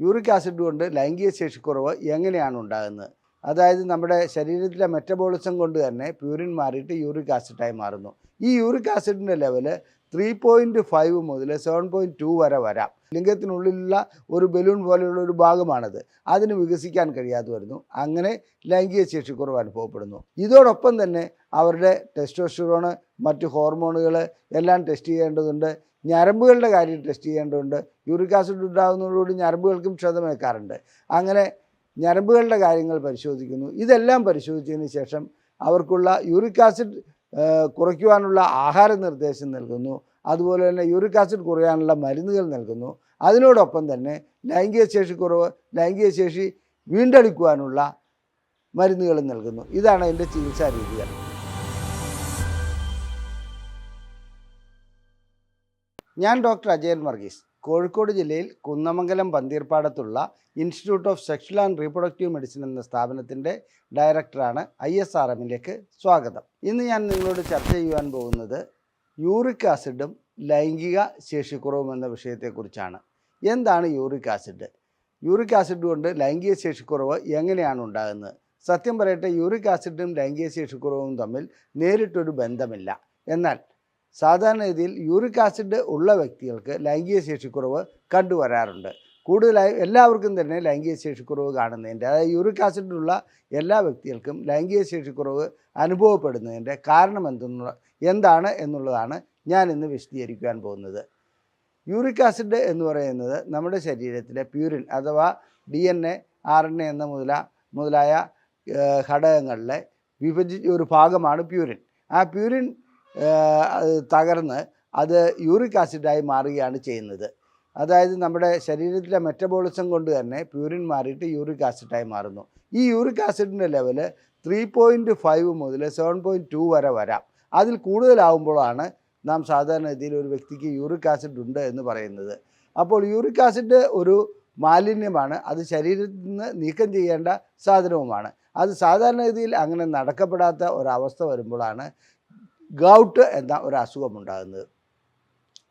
Uric acid കൊണ്ട് ലൈംഗിക ശേഷിക്കുറവ് എങ്ങനെയാണ് ഉണ്ടാകുന്നത്? അതായത് നമ്മുടെ ശരീരത്തിലെ മെറ്റബോളിസം കൊണ്ട് തന്നെ പ്യൂരിൻ മാറിയിട്ട് യൂറിക് ആസിഡായി മാറുന്നു. ഈ യൂറിക് ആസിഡിന്റെ ലെവൽ ത്രീ പോയിന്റ് ഫൈവ് മുതൽ സെവൻ പോയിന്റ് ടു വരെ വരാം. ലിംഗത്തിനുള്ളിലുള്ള ഒരു ബലൂൺ പോലെയുള്ള ഒരു ഭാഗമാണത്. അതിന് വികസിക്കാൻ കഴിയാതെ വരുന്നു. അങ്ങനെ ലൈംഗിക ശേഷിക്കുറവ് അനുഭവപ്പെടുന്നു. ഇതോടൊപ്പം തന്നെ അവരുടെ ടെസ്റ്റോസ്റ്റിറോണ് മറ്റ് ഹോർമോണുകൾ എല്ലാം ടെസ്റ്റ് ചെയ്യേണ്ടതുണ്ട്. ഞരമ്പുകളുടെ കാര്യം ടെസ്റ്റ് ചെയ്യേണ്ടതുണ്ട്. യൂറിക് ആസിഡ് ഉണ്ടാകുന്നതോടുകൂടി ഞരമ്പുകൾക്കും ക്ഷതമേക്കാറുണ്ട് അങ്ങനെ ഞരമ്പുകളുടെ കാര്യങ്ങൾ പരിശോധിക്കുന്നു. ഇതെല്ലാം പരിശോധിച്ചതിന് ശേഷം അവർക്കുള്ള യൂറിക് ആസിഡ് കുറയ്ക്കുവാനുള്ള ആഹാര നിർദ്ദേശം നൽകുന്നു. അതുപോലെ തന്നെ യൂറിക് ആസിഡ് കുറയാനുള്ള മരുന്നുകൾ നൽകുന്നു. അതിനോടൊപ്പം തന്നെ ലൈംഗിക ശേഷി കുറവ് ലൈംഗിക ശേഷി വീണ്ടെടുക്കുവാനുള്ള മരുന്നുകൾ നൽകുന്നു. ഇതാണ് അതിന്റെ ചികിത്സാ രീതികൾ. ഞാൻ ഡോക്ടർ അജയൻ വർഗീസ്. കോഴിക്കോട് ജില്ലയിൽ Kunnamangalam പന്തീർപ്പാടത്തുള്ള institute of sexual and reproductive medicine എന്ന സ്ഥാപനത്തിന്റെ ഡയറക്ടറാണ് ഐ എസ് ആർ എമ്മിലേക്ക് സ്വാഗതം. ഇന്ന് ഞാൻ നിങ്ങളോട് ചർച്ച ചെയ്യുവാൻ പോകുന്നത് യൂറിക് ആസിഡും ലൈംഗിക ശേഷിക്കുറവും എന്ന വിഷയത്തെക്കുറിച്ചാണ്. എന്താണ് യൂറിക് ആസിഡ്? യൂറിക് ആസിഡ് കൊണ്ട് ലൈംഗിക ശേഷിക്കുറവ് എങ്ങനെയാണ് ഉണ്ടാകുന്നത്? സത്യം പറയട്ടെ യൂറിക് ആസിഡും ലൈംഗിക ശേഷിക്കുറവും തമ്മിൽ നേരിട്ടൊരു ബന്ധമില്ല. എന്നാൽ സാധാരണഗതിയിൽ യൂറിക് ആസിഡ് ഉള്ള വ്യക്തികൾക്ക് ലൈംഗിക ശേഷിക്കുറവ് കണ്ടുവരാറുണ്ട്. കൂടുതലായി എല്ലാവർക്കും തന്നെ ലൈംഗിക ശേഷിക്കുറവ് കാണുന്നതിന്റെ അതായത് യൂറിക് ആസിഡുള്ള എല്ലാ വ്യക്തികൾക്കും ലൈംഗിക ശേഷിക്കുറവ് അനുഭവപ്പെടുന്നതിന്റെ കാരണം എന്തെന്നുള്ള എന്താണ് എന്നുള്ളതാണ് ഞാൻ ഇന്ന് വിശദീകരിക്കാൻ പോകുന്നത്. യൂറിക് ആസിഡ് എന്ന് പറയുന്നത് നമ്മുടെ ശരീരത്തിലെ പ്യൂരിൻ അഥവാ D N A R N A എന്ന മുതല മുതലായ ഘടകങ്ങളിലെ വിഭജിച്ച ഒരു ഭാഗമാണ് പ്യൂരിൻ. ആ പ്യൂരിൻ തകർന്ന് അത് യൂറിക് ആസിഡായി മാറുകയാണ് ചെയ്യുന്നത്. അതായത് നമ്മുടെ ശരീരത്തിലെ മെറ്റബോളിസം കൊണ്ട് തന്നെ പ്യൂരിൻ മാറിയിട്ട് യൂറിക് ആസിഡായി മാറുന്നു. ഈ യൂറിക് ആസിഡിന്റെ ലെവൽ ത്രീ പോയിന്റ് ഫൈവ് മുതൽ സെവൻ പോയിന്റ് ടു വരെ വരാം. അതിൽ കൂടുതലാവുമ്പോഴാണ് നാം സാധാരണഗതിയിൽ ഒരു വ്യക്തിക്ക് യൂറിക് ആസിഡ് ഉണ്ട് എന്ന് പറയുന്നത്. അപ്പോൾ യൂറിക് ആസിഡ് ഒരു മാലിന്യമാണ്. അത് ശരീരത്തിൽ നിന്ന് നീക്കം ചെയ്യേണ്ട സാധനവുമാണ്. അത് സാധാരണഗതിയിൽ അങ്ങനെ നടക്കപ്പെടാത്ത ഒരവസ്ഥ വരുമ്പോഴാണ് ഗൗട്ട് എന്ന ഒരു അസുഖം ഉണ്ടാകുന്നത്.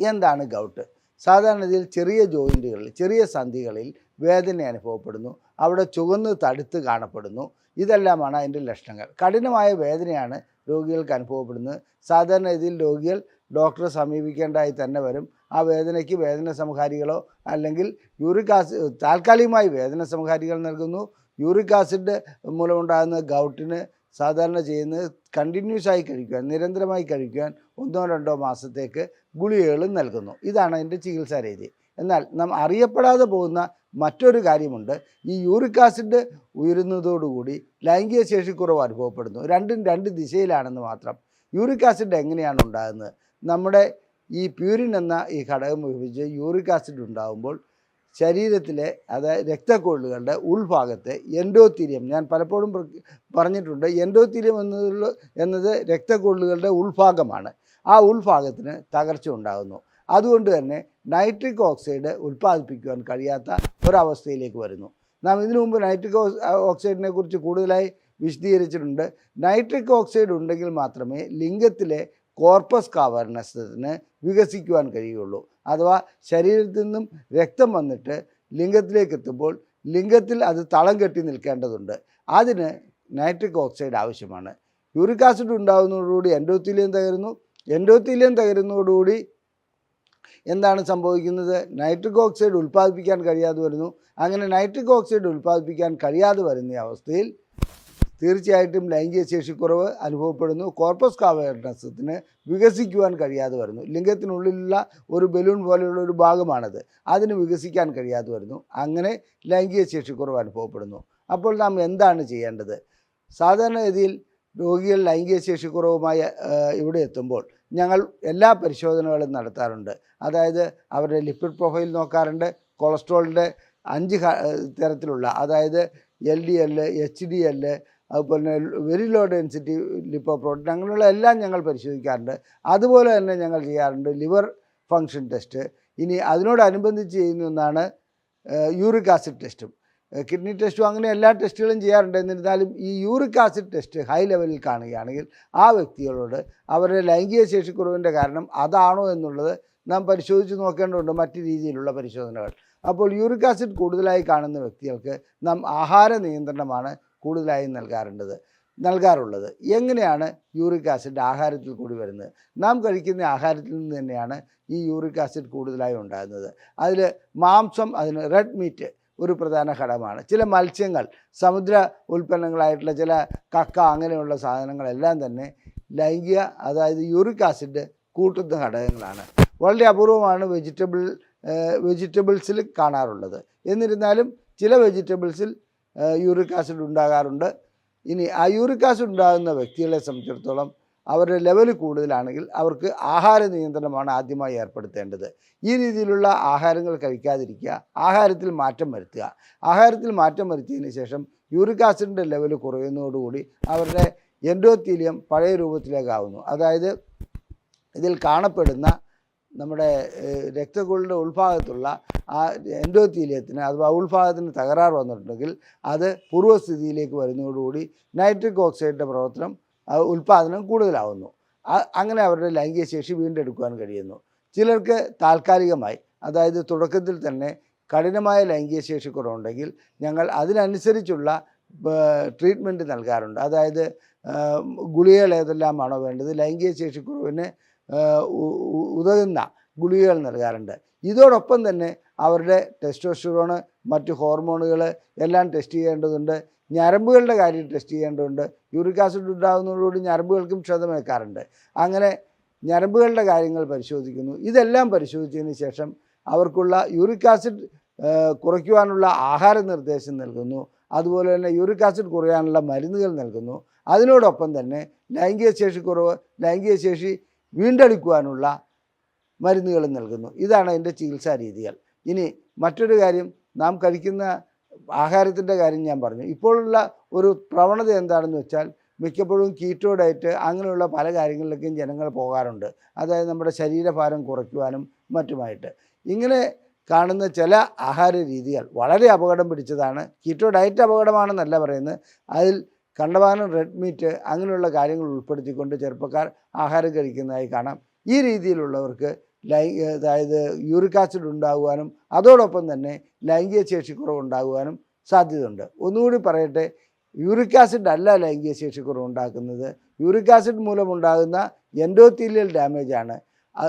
എന്താണ് ഗൗട്ട്? സാധാരണഗതിയിൽ ചെറിയ ജോയിന്റുകളിൽ ചെറിയ സന്ധികളിൽ വേദന അനുഭവപ്പെടുന്നു. അവിടെ ചുവന്ന് തടുത്ത് കാണപ്പെടുന്നു. ഇതെല്ലാമാണ് അതിന്റെ ലക്ഷണങ്ങൾ. കഠിനമായ വേദനയാണ് രോഗികൾക്ക് അനുഭവപ്പെടുന്നത്. സാധാരണ രീതിയിൽ രോഗികൾ ഡോക്ടറെ സമീപിക്കേണ്ടതായി തന്നെ വരും. ആ വേദനയ്ക്ക് വേദന സംഹാരികളോ അല്ലെങ്കിൽ യൂറിക് ആസിഡ് താൽക്കാലികമായി വേദന സംഹാരികൾ നൽകുന്നു. യൂറിക് ആസിഡ് മൂലമുണ്ടാകുന്ന ഗൗട്ടിന് സാധാരണ ചെയ്യുന്നത് കണ്ടിന്യൂസ് ആയി കഴിക്കുവാൻ നിരന്തരമായി കഴിക്കുവാൻ ഒന്നോ രണ്ടോ മാസത്തേക്ക് ഗുളികകളും നൽകുന്നു. ഇതാണ് അതിന്റെ ചികിത്സാ രീതി. എന്നാൽ നാം അറിയപ്പെടാതെ പോകുന്ന മറ്റൊരു കാര്യമുണ്ട്. ഈ യൂറിക് ആസിഡ് ഉയരുന്നതോടുകൂടി ലൈംഗിക ശേഷിക്കുറവ് അനുഭവപ്പെടുന്നു. രണ്ടും രണ്ട് ദിശയിലാണെന്ന് മാത്രം. യൂറിക് ആസിഡ് എങ്ങനെയാണ് ഉണ്ടാകുന്നത്? നമ്മുടെ ഈ പ്യൂരിൻ എന്ന ഈ ഘടകം ഉപയോഗിച്ച് യൂറിക് ആസിഡ് ഉണ്ടാകുമ്പോൾ ശരീരത്തിലെ അതായത് രക്തക്കൊള്ളുകളുടെ ഉൾഭാഗത്തെ എൻഡോത്തീരിയം ഞാൻ പലപ്പോഴും പറഞ്ഞിട്ടുണ്ട് എൻഡോത്തീരിയം എന്നുള്ള എന്നത് രക്തക്കൊള്ളുകളുടെ ഉൾഭാഗമാണ്. ആ ഉൾഭാഗത്തിന് തകർച്ച ഉണ്ടാകുന്നു. അതുകൊണ്ട് തന്നെ നൈട്രിക് ഓക്സൈഡ് ഉൽപ്പാദിപ്പിക്കുവാൻ കഴിയാത്ത ഒരവസ്ഥയിലേക്ക് വരുന്നു. നാം ഇതിനു മുമ്പ് നൈട്രിക് ഓക്സ് ഓക്സൈഡിനെ കുറിച്ച് കൂടുതലായി വിശദീകരിച്ചിട്ടുണ്ട്. നൈട്രിക് ഓക്സൈഡ് ഉണ്ടെങ്കിൽ മാത്രമേ ലിംഗത്തിലെ കോർപ്പസ് കാവർണസത്തിന് വികസിക്കുവാൻ കഴിയുള്ളൂ അഥവാ ശരീരത്തിൽ നിന്നും രക്തം വന്നിട്ട് ലിംഗത്തിലേക്ക് എത്തുമ്പോൾ ലിംഗത്തിൽ അത് തളം കെട്ടി നിൽക്കേണ്ടതുണ്ട്. അതിന് നൈട്രിക് ഓക്സൈഡ് ആവശ്യമാണ്. യൂറിക് ആസിഡ് ഉണ്ടാകുന്നതോടുകൂടി എൻഡോത്തീലിയം തകരുന്നു. എൻഡോത്തീലിയം തകരുന്നതോടുകൂടി എന്താണ് സംഭവിക്കുന്നത്? നൈട്രിക് ഓക്സൈഡ് ഉൽപ്പാദിപ്പിക്കാൻ കഴിയാതെ വരുന്നു. അങ്ങനെ നൈട്രിക് ഓക്സൈഡ് ഉൽപ്പാദിപ്പിക്കാൻ കഴിയാതെ വരുന്ന അവസ്ഥയിൽ തീർച്ചയായിട്ടും ലൈംഗിക ശേഷിക്കുറവ് അനുഭവപ്പെടുന്നു. കോർപ്പസ് കാവേർണസത്തിന് വികസിക്കുവാൻ കഴിയാതെ വരുന്നു. ലിംഗത്തിനുള്ളിലുള്ള ഒരു ബലൂൺ പോലെയുള്ള ഒരു ഭാഗമാണത്. അതിന് വികസിക്കാൻ കഴിയാതെ വരുന്നു. അങ്ങനെ ലൈംഗിക ശേഷിക്കുറവ് അനുഭവപ്പെടുന്നു. അപ്പോൾ നാം എന്താണ് ചെയ്യേണ്ടത്? സാധാരണഗതിയിൽ രോഗികൾ ലൈംഗിക ശേഷിക്കുറവുമായി ഇവിടെ എത്തുമ്പോൾ ഞങ്ങൾ എല്ലാ പരിശോധനകളും നടത്താറുണ്ട്. അതായത് അവരുടെ ലിപ്പിഡ് പ്രൊഫൈൽ നോക്കാറുണ്ട്. കൊളസ്ട്രോളിന്റെ അഞ്ച് തരത്തിലുള്ള അതായത് L D L H D L അതുപോലെ very low density lipoprotein അങ്ങനെയുള്ള എല്ലാം ഞങ്ങൾ പരിശോധിക്കാറുണ്ട്. അതുപോലെ തന്നെ ഞങ്ങൾ ചെയ്യാറുണ്ട് ലിവർ ഫങ്ഷൻ ടെസ്റ്റ് ഇനി അതിനോടനുബന്ധിച്ച് ചെയ്യുന്ന ഒന്നാണ് യൂറിക് ആസിഡ് ടെസ്റ്റും കിഡ്നി ടെസ്റ്റും അങ്ങനെ എല്ലാ ടെസ്റ്റുകളും ചെയ്യാറുണ്ട്. എന്നിരുന്നാലും ഈ യൂറിക് ആസിഡ് ടെസ്റ്റ് ഹൈ ലെവലിൽ കാണുകയാണെങ്കിൽ ആ വ്യക്തികളോട് അവരുടെ ലൈംഗിക ശേഷിക്കുറവിന്റെ കാരണം അതാണോ എന്നുള്ളത് നാം പരിശോധിച്ച് നോക്കേണ്ടതുണ്ട്. മറ്റ് രീതിയിലുള്ള പരിശോധനകൾ. അപ്പോൾ യൂറിക് ആസിഡ് കൂടുതലായി കാണുന്ന വ്യക്തികൾക്ക് നാം ആഹാര നിയന്ത്രണമാണ് കൂടുതലായി നൽകാറുണ്ടത് നൽകാറുള്ളത്. എങ്ങനെയാണ് യൂറിക് ആസിഡ് ആഹാരത്തിൽ കൂടി വരുന്നത്? നാം കഴിക്കുന്ന ആഹാരത്തിൽ നിന്ന് തന്നെയാണ് ഈ യൂറിക് ആസിഡ് കൂടുതലായി ഉണ്ടാകുന്നത്. അതിൽ മാംസം അതിന് റെഡ് മീറ്റ് ഒരു പ്രധാന ഘടകമാണ്. ചില മത്സ്യങ്ങൾ സമുദ്ര ഉൽപ്പന്നങ്ങളായിട്ടുള്ള ചില കക്ക അങ്ങനെയുള്ള സാധനങ്ങളെല്ലാം തന്നെ ലൈംഗിക അതായത് യൂറിക് ആസിഡ് കൂട്ടുന്ന ഘടകങ്ങളാണ്. വളരെ അപൂർവമാണ് വെജിറ്റബിൾ വെജിറ്റബിൾസിൽ കാണാറുള്ളത്. എന്നിരുന്നാലും ചില വെജിറ്റബിൾസിൽ യൂറിക് ആസിഡ് ഉണ്ടാകാറുണ്ട്. ഇനി ആ യൂറിക് ആസിഡ് ഉണ്ടാകുന്ന വ്യക്തികളെ സംബന്ധിച്ചിടത്തോളം അവരുടെ ലെവൽ കൂടുതലാണെങ്കിൽ അവർക്ക് ആഹാര നിയന്ത്രണമാണ് ആദ്യമായി ഏർപ്പെടുത്തേണ്ടത്. ഈ രീതിയിലുള്ള ആഹാരങ്ങൾ കഴിക്കാതിരിക്കുക ആഹാരത്തിൽ മാറ്റം വരുത്തുക. ആഹാരത്തിൽ മാറ്റം വരുത്തിയതിന് ശേഷം യൂറിക് ആസിഡിന്റെ ലെവൽ കുറയുന്നതോടുകൂടി അവരുടെ എൻഡോത്തീലിയം പഴയ രൂപത്തിലേക്കാവുന്നു. അതായത് ഇതിൽ കാണപ്പെടുന്ന നമ്മുടെ രക്തക്കുഴലിന്റെ ഉൾഭാഗത്തുള്ള ആ എൻഡോത്തീലിയത്തിന് അഥവാ ഉൾഭാഗത്തിന് തകരാറ് വന്നിട്ടുണ്ടെങ്കിൽ അത് പൂർവസ്ഥിതിയിലേക്ക് വരുന്നതോടുകൂടി നൈട്രിക് ഓക്സൈഡിന്റെ പ്രവർത്തനം ഉൽപാദനം കൂടുതലാവുന്നു. അങ്ങനെ അവരുടെ ലൈംഗിക ശേഷി വീണ്ടെടുക്കുവാൻ കഴിയുന്നു. ചിലർക്ക് താൽക്കാലികമായി അതായത് തുടക്കത്തിൽ തന്നെ കഠിനമായ ലൈംഗിക ശേഷി കുറവുണ്ടെങ്കിൽ ഞങ്ങൾ അതിനനുസരിച്ചുള്ള ട്രീറ്റ്മെന്റ് നൽകാറുണ്ട്. അതായത് ഗുളികകൾ ഏതെല്ലാമാണോ വേണ്ടത് ലൈംഗിക ശേഷിക്കുറവിന് ഉതകുന്ന ഗുളികകൾ നൽകാറുണ്ട്. ഇതോടൊപ്പം തന്നെ അവരുടെ ടെസ്റ്റോസ്റ്റിറോണ് മറ്റ് ഹോർമോണുകൾ എല്ലാം ടെസ്റ്റ് ചെയ്യേണ്ടതുണ്ട്. ഞരമ്പുകളുടെ കാര്യം ടെസ്റ്റ് ചെയ്യേണ്ടതുണ്ട്. യൂറിക് ആസിഡ് ഉണ്ടാകുന്നതോടുകൂടി ഞരമ്പുകൾക്കും ക്ഷതമേക്കാറുണ്ട് അങ്ങനെ ഞരമ്പുകളുടെ കാര്യങ്ങൾ പരിശോധിക്കുന്നു. ഇതെല്ലാം പരിശോധിച്ചതിന് ശേഷം അവർക്കുള്ള യൂറിക് ആസിഡ് കുറയ്ക്കുവാനുള്ള ആഹാര നിർദ്ദേശം നൽകുന്നു. അതുപോലെ തന്നെ യൂറിക് ആസിഡ് കുറയാനുള്ള മരുന്നുകൾ നൽകുന്നു. അതിനോടൊപ്പം തന്നെ ലൈംഗിക ശേഷി കുറവ് ലൈംഗിക ശേഷി വീണ്ടെടുക്കുവാനുള്ള മരുന്നുകൾ നൽകുന്നു. ഇതാണ് അതിന്റെ ചികിത്സാ രീതികൾ. ഇനി മറ്റൊരു കാര്യം നാം കഴിക്കുന്ന ആഹാരത്തിന്റെ കാര്യം ഞാൻ പറഞ്ഞു. ഇപ്പോഴുള്ള ഒരു പ്രവണത എന്താണെന്ന് വെച്ചാൽ മിക്കപ്പോഴും കീറ്റോ ഡയറ്റ് അങ്ങനെയുള്ള പല കാര്യങ്ങളിലേക്കും ജനങ്ങൾ പോകാറുണ്ട്. അതായത് നമ്മുടെ ശരീരഭാരം കുറയ്ക്കുവാനും മറ്റുമായിട്ട്. ഇങ്ങനെ കാണുന്ന ചില ആഹാര രീതികൾ വളരെ അപകടം പിടിച്ചതാണ്. കീറ്റോ ഡയറ്റ് അപകടമാണെന്നല്ല പറയുന്നത്. അതിൽ കണ്ടമാനം റെഡ് മീറ്റ് അങ്ങനെയുള്ള കാര്യങ്ങൾ ഉൾപ്പെടുത്തിക്കൊണ്ട് ചെറുപ്പക്കാർ ആഹാരം കഴിക്കുന്നതായി കാണാം. ഈ രീതിയിലുള്ളവർക്ക് ലൈ അതായത് യൂറിക് ആസിഡ് ഉണ്ടാകുവാനും അതോടൊപ്പം തന്നെ ലൈംഗിക ശേഷിക്കുറവ് ഉണ്ടാകുവാനും സാധ്യതയുണ്ട്. ഒന്നുകൂടി പറയട്ടെ യൂറിക് ആസിഡ് അല്ല ലൈംഗിക ശേഷിക്കുറവ് ഉണ്ടാക്കുന്നത് യൂറിക് ആസിഡ് മൂലമുണ്ടാകുന്ന എൻഡോത്തീലിയൽ ഡാമേജ് ആണ്.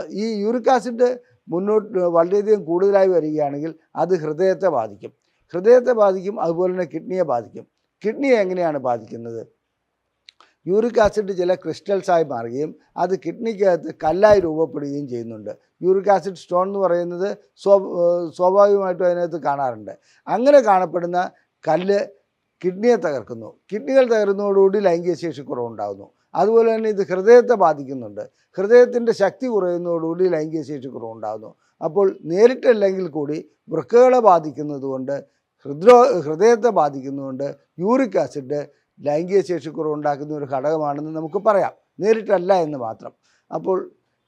ഈ യൂറിക് ആസിഡ് മുന്നോട്ട് വളരെയധികം കൂടുതലായി വരികയാണെങ്കിൽ അത് ഹൃദയത്തെ ബാധിക്കും. ഹൃദയത്തെ ബാധിക്കും അതുപോലെ തന്നെ കിഡ്നിയെ ബാധിക്കും. കിഡ്നിയെ എങ്ങനെയാണ് ബാധിക്കുന്നത്? യൂറിക് ആസിഡ് ചില ക്രിസ്റ്റൽസായി മാറുകയും അത് കിഡ്നിക്കകത്ത് കല്ലായി രൂപപ്പെടുകയും ചെയ്യുന്നുണ്ട്. യൂറിക് ആസിഡ് സ്റ്റോൺ എന്ന് പറയുന്നത് സ്വാഭാവികമായിട്ടും അതിനകത്ത് കാണാറുണ്ട്. അങ്ങനെ കാണപ്പെടുന്ന കല്ല് കിഡ്നിയെ തകർക്കുന്നു. കിഡ്നികൾ തകരുന്നതോടുകൂടി ലൈംഗിക ശേഷി കുറവുണ്ടാകുന്നു. അതുപോലെ തന്നെ ഇത് ഹൃദയത്തെ ബാധിക്കുന്നുണ്ട്. ഹൃദയത്തിന്റെ ശക്തി കുറയുന്നതോടുകൂടി ലൈംഗിക ശേഷി കുറവുണ്ടാകുന്നു. അപ്പോൾ നേരിട്ടല്ലെങ്കിൽ കൂടി വൃക്കകളെ ബാധിക്കുന്നത് കൊണ്ട് ഹൃദ്രോ ഹൃദയത്തെ ബാധിക്കുന്നതുകൊണ്ട് യൂറിക് ആസിഡ് ലൈംഗിക ശേഷിക്കുറവുണ്ടാക്കുന്ന ഒരു ഘടകമാണെന്ന് നമുക്ക് പറയാം. നേരിട്ടല്ല എന്ന് മാത്രം. അപ്പോൾ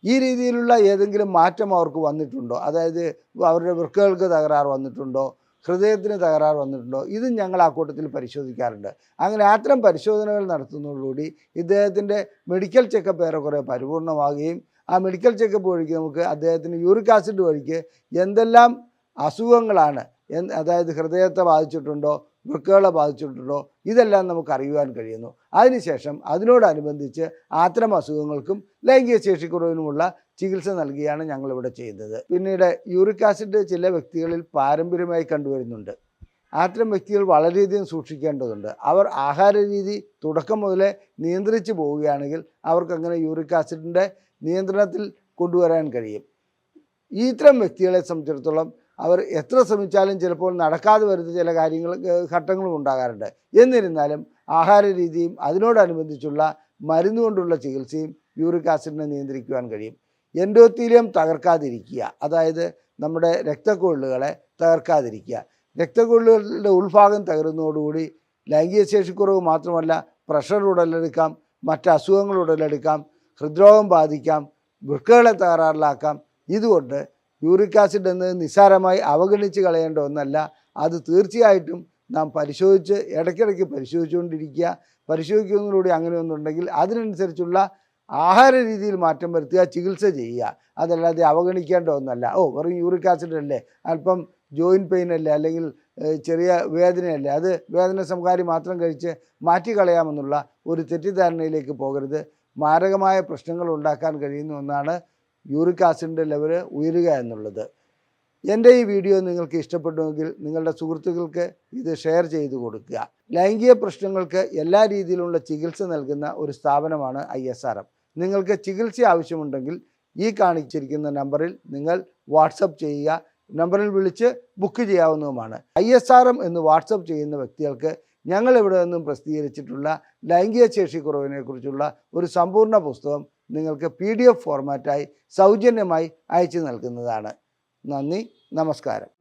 ഈ രീതിയിലുള്ള ഏതെങ്കിലും മാറ്റം അവർക്ക് വന്നിട്ടുണ്ടോ? അതായത് അവരുടെ വൃക്കകൾക്ക് തകരാറ് വന്നിട്ടുണ്ടോ? ഹൃദയത്തിന് തകരാറ് വന്നിട്ടുണ്ടോ? ഇതും ഞങ്ങൾ ആ കൂട്ടത്തിൽ പരിശോധിക്കാറുണ്ട്. അങ്ങനെ അത്തരം പരിശോധനകൾ നടത്തുന്നതോടുകൂടി ഇദ്ദേഹത്തിന്റെ മെഡിക്കൽ ചെക്കപ്പ് ഏറെക്കുറെ പരിപൂർണമാകുകയും ആ മെഡിക്കൽ ചെക്കപ്പ് വഴിക്ക് നമുക്ക് അദ്ദേഹത്തിന് യൂറിക് ആസിഡ് വഴിക്ക് എന്തെല്ലാം അസുഖങ്ങളാണ് അതായത് ഹൃദയത്തെ ബാധിച്ചിട്ടുണ്ടോ വൃക്കകളെ ബാധിച്ചിട്ടുണ്ടോ ഇതെല്ലാം നമുക്ക് അറിയുവാൻ കഴിയുന്നു. അതിനുശേഷം അതിനോടനുബന്ധിച്ച് അത്തരം അസുഖങ്ങൾക്കും ലൈംഗിക ശേഷിക്കുറവിനുമുള്ള ചികിത്സ നൽകുകയാണ് ഞങ്ങളിവിടെ ചെയ്യുന്നത്. പിന്നീട് യൂറിക് ആസിഡ് ചില വ്യക്തികളിൽ പാരമ്പര്യമായി കണ്ടുവരുന്നുണ്ട്. അത്തരം വ്യക്തികൾ വളരെയധികം സൂക്ഷിക്കേണ്ടതുണ്ട്. അവർ ആഹാര രീതി തുടക്കം മുതലേ നിയന്ത്രിച്ച് പോവുകയാണെങ്കിൽ അവർക്കങ്ങനെ യൂറിക് ആസിഡിന്റെ നിയന്ത്രണത്തിൽ കൊണ്ടുവരാൻ കഴിയും. ഇത്തരം വ്യക്തികളെ സംബന്ധിച്ചിടത്തോളം അവർ എത്ര ശ്രമിച്ചാലും ചിലപ്പോൾ നടക്കാതെ വരുന്ന ചില കാര്യങ്ങൾ ഘട്ടങ്ങളും ഉണ്ടാകാറുണ്ട്. എന്നിരുന്നാലും ആഹാര രീതിയും അതിനോടനുബന്ധിച്ചുള്ള മരുന്ന് കൊണ്ടുള്ള ചികിത്സയും യൂറിക് ആസിഡിനെ നിയന്ത്രിക്കുവാൻ കഴിയും. എൻഡോത്തീലിയം തകർക്കാതിരിക്കുക അതായത് നമ്മുടെ രക്തക്കൊള്ളുകളെ തകർക്കാതിരിക്കുക. രക്തക്കൊള്ളുകളുടെ ഉൾഭാഗം തകരുന്നതോടുകൂടി ലൈംഗിക ശേഷിക്കുറവ് മാത്രമല്ല പ്രഷർ ഉടലെടുക്കാം മറ്റ് അസുഖങ്ങൾ ഉടലെടുക്കാം ഹൃദ്രോഗം ബാധിക്കാം വൃക്കകളെ തകരാറിലാക്കാം. ഇതുകൊണ്ട് യൂറിക് ആസിഡ് എന്നത് നിസ്സാരമായി അവഗണിച്ച് കളയേണ്ട ഒന്നല്ല. അത് തീർച്ചയായിട്ടും നാം പരിശോധിച്ച് ഇടയ്ക്കിടയ്ക്ക് പരിശോധിച്ചുകൊണ്ടിരിക്കുക. പരിശോധിക്കുന്നതിലൂടെ അങ്ങനെ ഒന്നുണ്ടെങ്കിൽ അതിനനുസരിച്ചുള്ള ആഹാര രീതിയിൽ മാറ്റം വരുത്തുക ചികിത്സ ചെയ്യുക. അതല്ലാതെ അവഗണിക്കേണ്ട ഒന്നല്ല. ഓ വെറും യൂറിക് ആസിഡ് അല്ലേ? അല്പം ജോയിന്റ് പെയിൻ അല്ലേ? അല്ലെങ്കിൽ ചെറിയ വേദനയല്ലേ അത് വേദന സംഹാരി മാത്രം കഴിച്ച് മാറ്റിക്കളയാമെന്നുള്ള ഒരു തെറ്റിദ്ധാരണയിലേക്ക് പോകരുത്. മാരകമായ പ്രശ്നങ്ങൾ ഉണ്ടാക്കാൻ കഴിയുന്ന ഒന്നാണ് യൂറിക് ആസിഡിന്റെ ലെവൽ ഉയരുക എന്നുള്ളത്. എന്റെ ഈ വീഡിയോ നിങ്ങൾക്ക് ഇഷ്ടപ്പെട്ടുവെങ്കിൽ നിങ്ങളുടെ സുഹൃത്തുക്കൾക്ക് ഇത് ഷെയർ ചെയ്തു കൊടുക്കുക. ലൈംഗിക പ്രശ്നങ്ങൾക്ക് എല്ലാ രീതിയിലുള്ള ചികിത്സ നൽകുന്ന ഒരു സ്ഥാപനമാണ് ഐ എസ് ആർ എം. നിങ്ങൾക്ക് ചികിത്സ ആവശ്യമുണ്ടെങ്കിൽ ഈ കാണിച്ചിരിക്കുന്ന നമ്പറിൽ നിങ്ങൾ വാട്സപ്പ് ചെയ്യുക. നമ്പറിൽ വിളിച്ച് ബുക്ക് ചെയ്യാവുന്നതുമാണ്. ഐ എസ് ആർ എം എന്ന് വാട്സപ്പ് ചെയ്യുന്ന വ്യക്തികൾക്ക് ഞങ്ങൾ ഇവിടെ നിന്നും പ്രസിദ്ധീകരിച്ചിട്ടുള്ള ലൈംഗിക ശേഷി കുറവിനെക്കുറിച്ചുള്ള ഒരു സമ്പൂർണ പുസ്തകം നിങ്ങൾക്ക് പി ഡി എഫ് ഫോർമാറ്റായി സൗജന്യമായി അയച്ചു നൽകുന്നതാണ്. നന്ദി നമസ്കാരം.